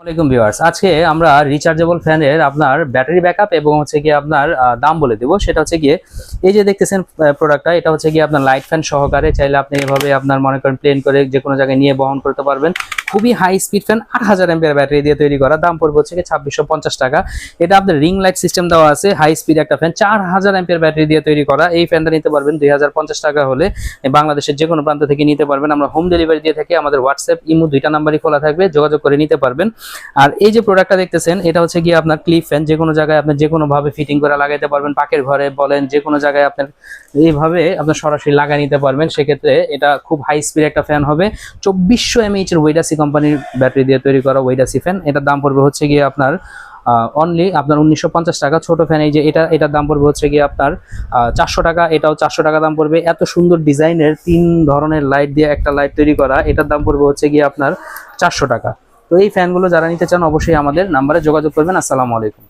আসসালামাইকুম ভিউয়ার্স। আজকে আমরা রিচার্জেবল ফ্যানের আপনার ব্যাটারি ব্যাকআপ এবং হচ্ছে গিয়ে আপনার দাম বলে দেবো। সেটা হচ্ছে গিয়ে এই যে দেখতেছেন প্রোডাক্টটা এটা হচ্ছে গিয়ে আপনার লাইট ফ্যান সহকারে চাইলে আপনি এভাবে আপনার মনে করেন প্লেন করে যে কোনো জায়গায় নিয়ে বহন করতে পারবেন। খুবই হাই স্পিড ফ্যান আট হাজার এমপিয়ার ব্যাটারি দিয়ে তৈরি করা। দাম পড়বে হচ্ছে ছাব্বিশশো পঞ্চাশ টাকা। এটা আপনার রিং লাইট সিস্টেম দেওয়া আছে হাই স্পিড একটা ফ্যান চার হাজার এমপিয়ার ব্যাটারি দিয়ে তৈরি করা। এই ফ্যানটা নিতে পারবেন দুই হাজার পঞ্চাশ টাকা হলে। বাংলাদেশের যে কোনো প্রান্ত থেকে নিতে পারবেন। আমরা হোম ডেলিভারি দিয়ে থাকি, আমাদের হোয়াটসঅ্যাপ ইমো দুইটা নাম্বারই খোলা থাকবে, যোগাযোগ করে নিতে পারবেন। আর এই যে প্রোডাক্টটা দেখতেছেন, এটা হচ্ছে গিয়ে আপনার ক্লিপ ফ্যান যে কোনো জায়গায় আপনি যে কোনো ভাবে ফিটিং করে লাগাইতে পারবেন। পাকের ঘরে বলেন যে কোনো জায়গায় আপনার এইভাবে আপনার সরাসরি লাগাই নিতে পারবেন। সেক্ষেত্রে এটা খুব হাই স্পিড একটা ফ্যান হবে। চব্বিশশো এমএইচ এর ওয়েডাসি কোম্পানির ব্যাটারি দিয়ে তৈরি করা ওয়েডাসি ফ্যান এটার দাম পড়বে হচ্ছে গিয়ে আপনার অনলি আপনার উনিশশো পঞ্চাশ টাকা। ছোট ফ্যান এই যে এটা, এটার দাম পড়বে হচ্ছে গিয়ে আপনার চারশো টাকা। এটাও চারশো টাকা দাম পড়বে। এত সুন্দর ডিজাইনের তিন ধরনের লাইট দিয়ে একটা লাইট তৈরি করা। এটার দাম পড়বে হচ্ছে গিয়ে আপনার চারশো টাকা। তো এই ফ্যানগুলো যারা নিতে চান অবশ্যই আমাদের নাম্বারে যোগাযোগ করবেন। আসসালামু আলাইকুম।